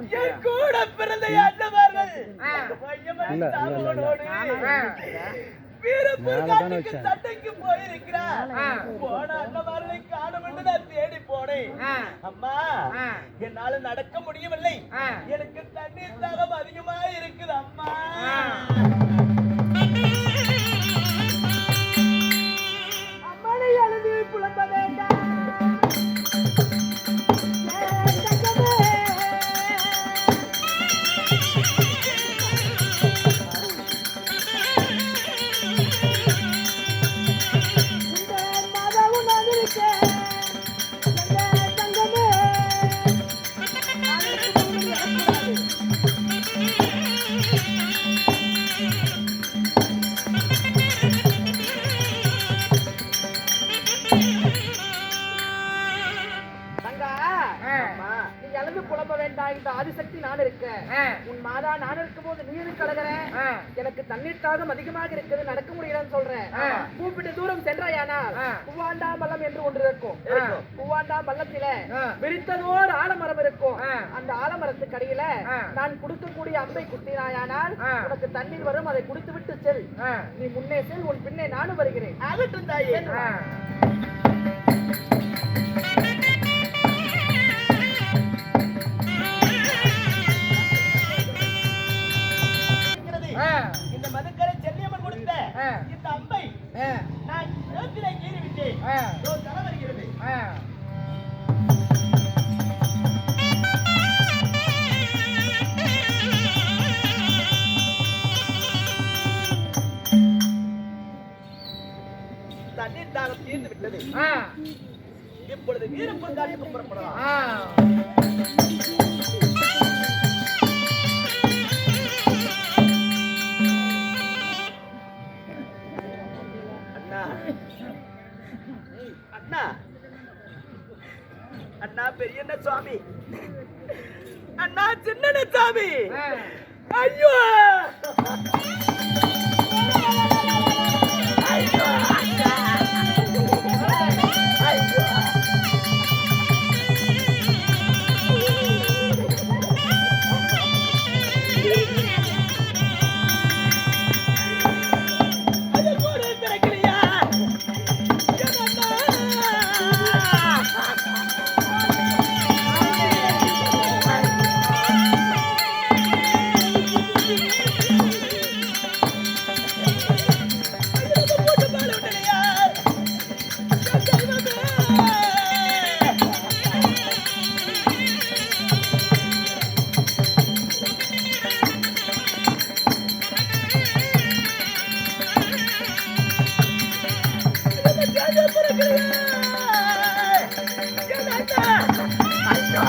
பிறந்த அண்ணமார்கள் ஆ. மையமணி சாபங்களோடு ஆ. வீரப்பூர் காட்டுக்கு சண்டைக்கு போயிருக்கிறார். போன அண்ணமார்களை காணும் என்று நான் தேடி போனேன். அம்மா. என்னால நடக்க முடியவில்லை. எனக்கு தண்ணீர் தாகம் அதிகமா இருக்குது அம்மா. அம்மனை அழுது புலம்ப வேண்டாம் மாதா நான் இருக்கும்போது நீ எதுக்கு அழகுற ஆ. எனக்கு தண்ணீர் தாகம் அதிகமாக இருக்குது நடக்க முடியலன்னு சொல்றேன். கூப்பிட்டு தூரம் சென்றாயானால். பூவாண்டா மல்லம் என்று ஒன்று இருக்கும். பூவாண்டா ஆ. விரித்ததோர் ஆலமரம் இருக்கும். அந்த ஆலமரத்துக்கு அடியில. நான் கொடுக்கக்கூடிய அம்பை குத்தினாயானால். உனக்கு தண்ணீர் வரும் அதை குடித்து விட்டு செல். நீ முன்னே செல் உன் பின்னே நானும் வருகிறேன் ஆகட்டும் தாயே நான் சேத்திலே கீறி விட்டேன் ஆ. இதோ தலை வருகிறது. தண்ணீர் தாகம் தீர்ந்து விட்டது. இப்பொழுது வீரப்பன் காட்டுக்கு புறப்படலாம் அண்ணா பெரியண்ண சுவாமி. அண்ணா ஆ. ஐயோ ஐயோ! ஐயோ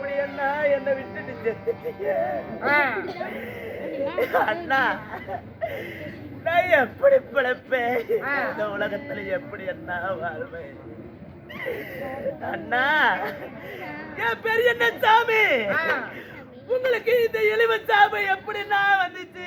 அண்ணா என்னை நான் எப்படி பிழைப்பேன். இந்த உலகத்துல எப்படி அண்ணா வாழ்வேன் அண்ணா என் பெரிய சாமி. உங்களுக்கு இந்த எலிவ சாமி எப்படி நான் வந்துச்சு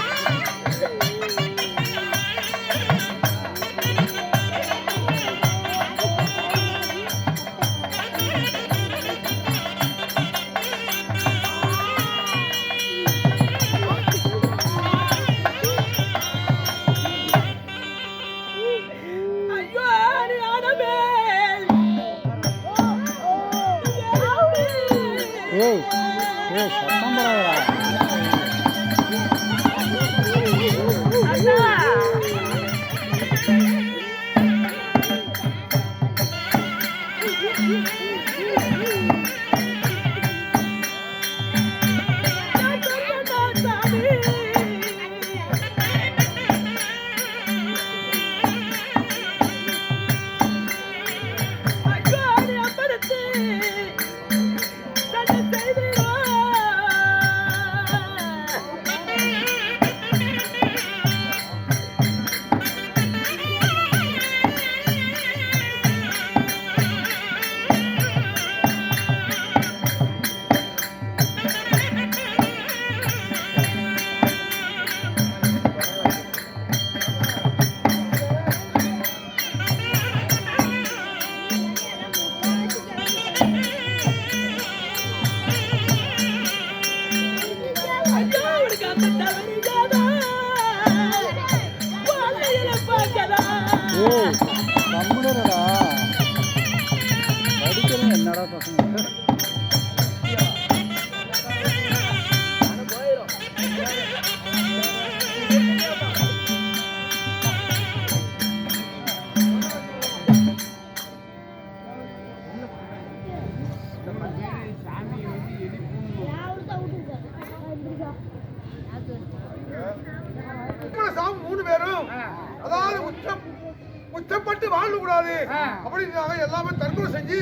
அப்படின்னாங்க எல்லாமே தற்கொலை செஞ்சு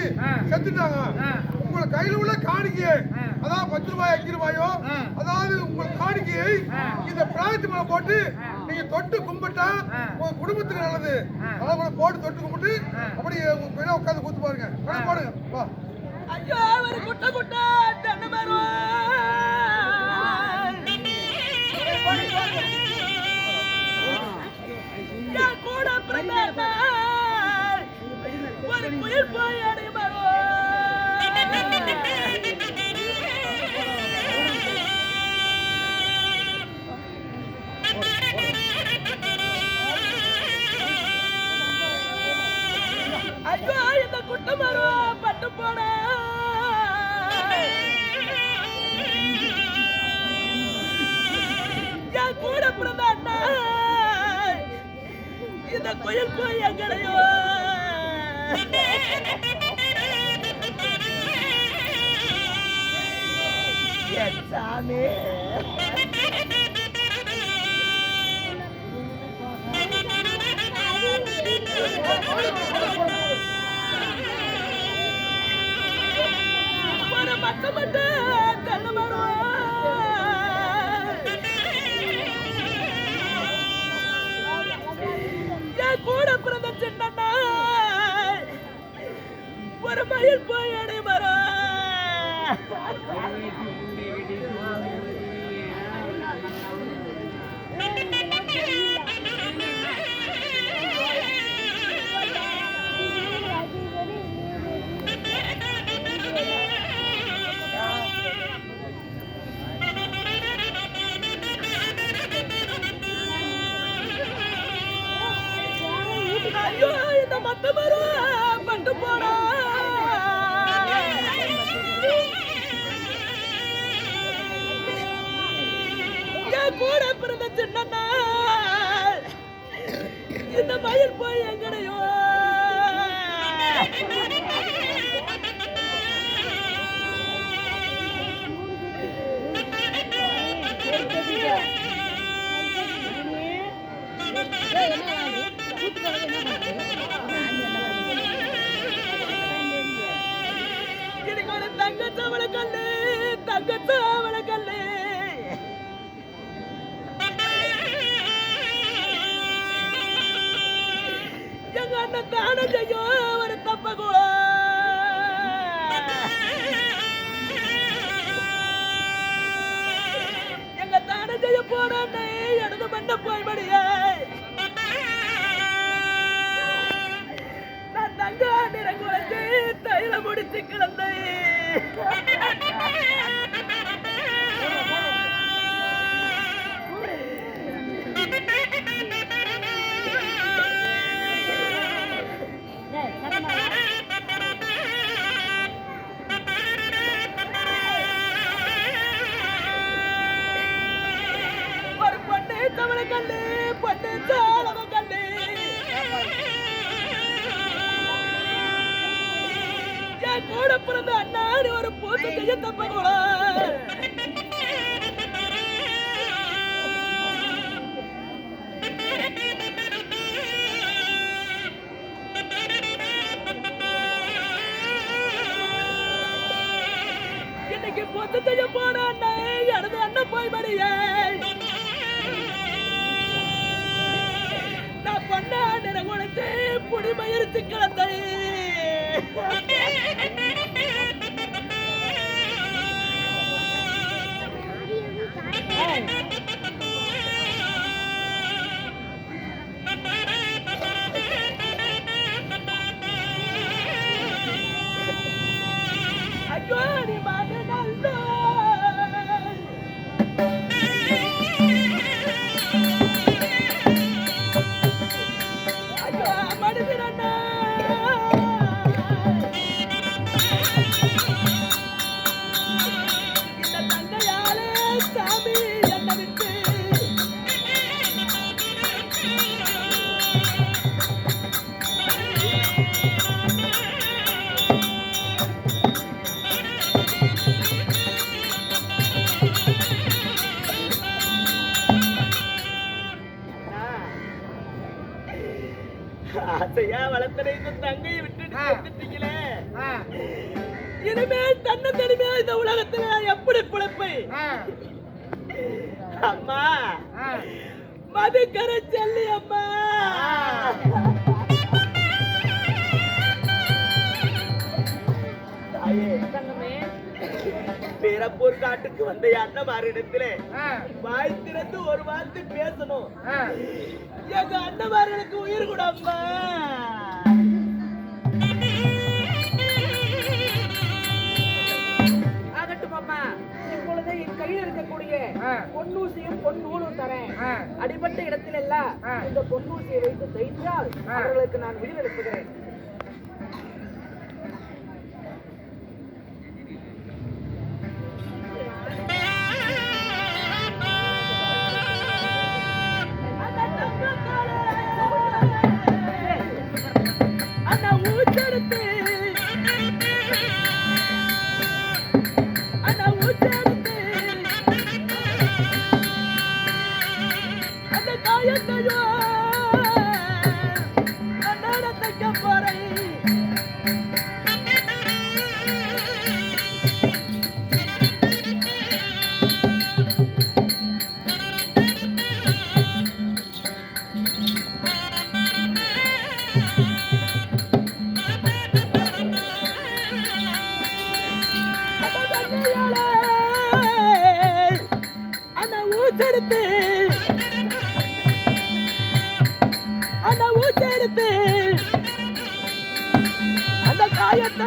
செத்துட்டாங்க. உங்களை கையில உள்ள காணிக்கையை அதாவது பத்து ரூபாய் அஞ்சு ரூபாயோ. அதாவது உங்கள் காணிக்கையை இந்த பிராயத்து மேல போட்டு நீங்க தொட்டு கும்பிட்டா உங்க குடும்பத்துக்கு நல்லது. அதாவது போட்டு தொட்டு கும்பிட்டு அப்படி உட்காந்து கூத்து பாருங்க. வேணா போடுங்க. வா. ஐயோ அவர் குட்ட குட்ட. உயிர் போய் ஐயோ இந்த குட்ட மரம் பட்டு போன என் கூட பிறந்த அண்ணா இந்த குயில் போய் எங்கடையோ சாமி. ஒரு மத்த ஒரு மயில் போய் அடை இந்த மயில் போய் எங்கடையோ கண்ணே பண்ணு தாளவ கண்ணே. என் கூட பிறந்த அண்ணாடி ஒரு பூத்து கைய தப்ப கூட இன்னைக்கு பொத்து கைய போன அண்ணன் எனது அண்ணன் போய் மடியே குழைச்சு புடி பேரப்பூர் காட்டுக்கு வந்த அண்ணமாரிடத்துல வாய் திறந்து ஒரு வார்த்தை பேசணும். எங்க அண்ணமார்களுக்கு உயிர் கூட அம்மா. இப்பொழுது என் கையில் இருக்கக்கூடிய பொன்னூசியும் பொன்னூலும் தரேன். அடிபட்ட இடத்தில் எல்லாம் இந்த பொன்னூசியை வைத்து தைத்தால் அவர்களுக்கு நான் விடுதலை எழுப்புகிறேன் அண்ணா அந்த காயத்தையோ அண்ணாட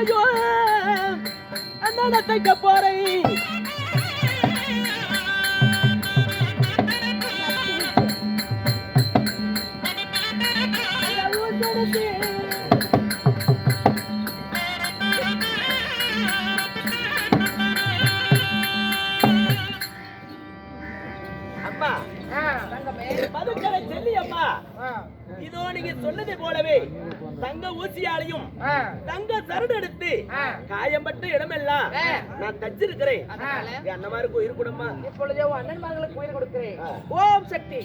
காயத்தையோ அண்ணா தைக்க போறேன். அண்ணா தங்க ஊசியாலையும் தங்க சரடு எடுத்து காயம்பட்ட இடமெல்லாம் நான் தச்சிருக்கிறேன். அண்ணமாருக்கு உயிர் கூடமா இப்பொழுதே உன் அண்ணன்மார்களுக்கு உயிர் கொடுக்கிறேன். ஓம் சக்தி.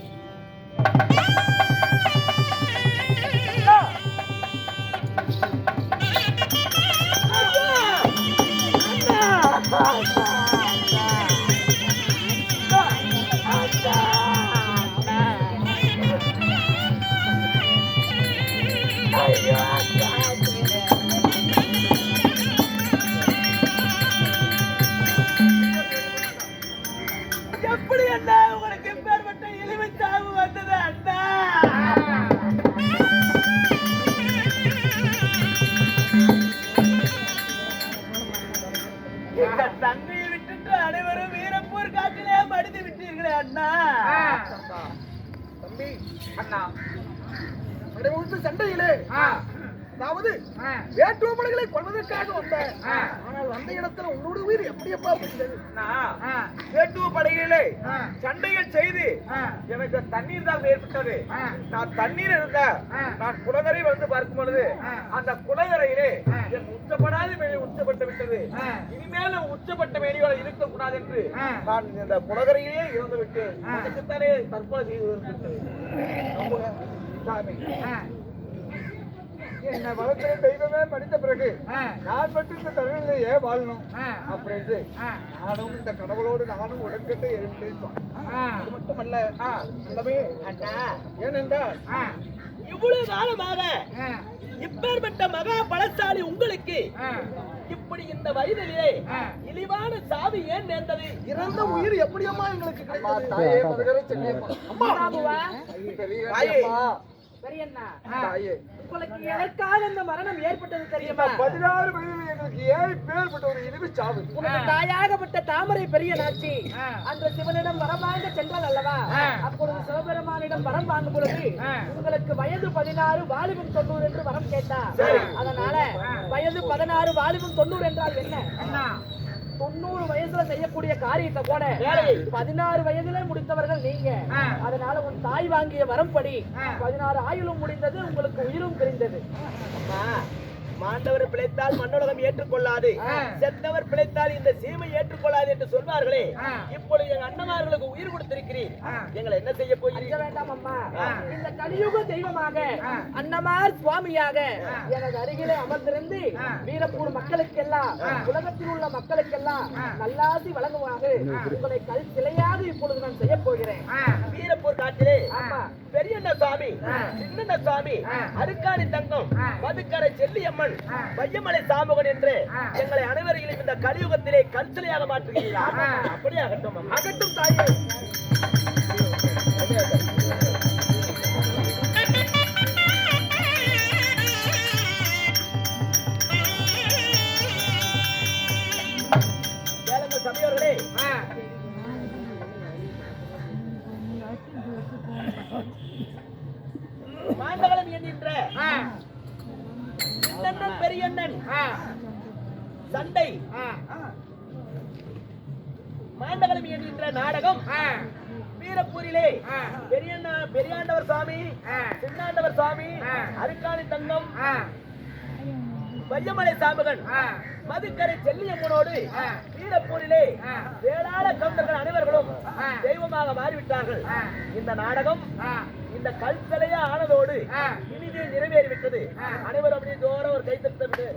உயிர் எப்படியப்பா வேட்டுவ படையிலே சண்டைகள் செய்து எனக்கு தண்ணீர் தான் ஏற்பட்டது. நான் தண்ணீர் இருந்த நான் குளங்கரை வந்து பார்க்கும் பொழுது அந்த குளங்கரையிலே என் உச்சப்படாத மேலே உச்சப்பட்டு விட்டது. இனிமேல் உச்சப்பட்ட மேடிகளை இருக்கக்கூடாது என்று நான் இந்த குளகரையிலே இறந்து விட்டு தற்கொலை செய்து சாமி. என்ன வளர்க்கிற தெய்வமே படித்த பிறகு நான் மட்டும் இந்த தமிழிலேயே வாழணும். அப்படின்னு நானும் இந்த கடவுளோடு நானும் உடன்கட்டை இருந்தேன் அது மட்டுமல்ல அண்ணா. ஏனென்றால் இவ்வளவு காலமாக இப்பேற்பட்ட மகா பலசாலி உங்களுக்கு இப்படி இந்த வயதிலே இழிவான சாவி ஏன் நேர்ந்தது? இறந்த உயிர் எப்படியம்மா எங்களுக்கு கிடைத்தது? உங்களுக்கு எனக்காக இந்த மரணம் ஏற்பட்டது தெரியுமா? பதினாறு வயதில் எங்களுக்கு ஏழு பேர்பட்ட ஒரு இனிவு சாவு. உனக்கு தாயாகப்பட்ட தாமரை பெரிய நாச்சி. அந்த சிவனிடம் வரம் வாங்க சென்றால் அல்லவா? அப்பொழுது சிவபெருமானிடம் வரம் வாங்கும் பொழுது உங்களுக்கு வயது பதினாறு வாலிபம் தொண்ணூறு என்று வரம் கேட்டார். அதனால வயது பதினாறு வாலிபம் தொண்ணூறு என்றால் என்ன? தொண்ணூறு வயசுல செய்யக்கூடிய காரியத்தை கூட பதினாறு வயதுல முடித்தவர்கள் நீங்க. அதனால உன் தாய் வாங்கிய வரம்படி பதினாறு ஆயுளும் முடிந்தது உங்களுக்கு உயிரும் பிரிந்தது. அம்மா, மாண்டவர் பிழைத்தால் மண்ணுலகம் ஏற்றுக்கொள்ளாது. செத்தவர் பிழைத்தால் இந்த சீமை ஏற்றுக்கொள்ளாது என்று சொல்வார்களே. இப்பொழுது எங்க அண்ணமார்களுக்கு உயிர் கொடுத்திருக்கிறீர். எங்களை என்ன செய்ய அஞ்ச போகிறீர் வேண்டாம் அம்மா. இந்த கலியுக தெய்வமாக அன்னமார் சுவாமியாக எனது அருகிலே அமர்ந்திருந்து வீரப்பூர் மக்களுக்கெல்லாம் உலகத்தில் உள்ள மக்களுக்கெல்லாம் நல்லாசி வழங்குவாங்க உங்களை கல் சிலையாக இப்பொழுது நான் செய்ய போகிறேன். வீரப்பூர் காட்டிலே ஆமா. பெரியண்ண சாமி சின்னண்ண சாமி அருக்காணி தங்கம் மதுக்கரை செல்லியம்மன் பையமலை சாமுகன் என்று எங்களை அனைவரையும் இந்த கலியுகத்திலே கல்சிலையாக மாற்றுகிறீர்களா? அப்படியே ஆகட்டும் அம்மா. அகட்டும் தாயே. சண்டை. மாண்டவளம் என்கின்ற நாடகம் வீரப்பூரிலே. பெரியண்ணா பெரியாண்டவர் சாமி சின்னாண்டவர் சாமி அருக்காணி தங்கம் வையமலை சாமுகன் மதுக்கரை செல்லியம்மனோடு வீரப்பூரிலே வேளாள கவுண்டர்கள் அனைவர்களும் தெய்வமாக மாறிவிட்டார்கள். இந்த நாடகம் இந்த கல் சிலையா ஆனதோடு இனிதே நிறைவேறிவிட்டது. அனைவரும் அப்படியே ஜோர ஒரு கைத்தட்டு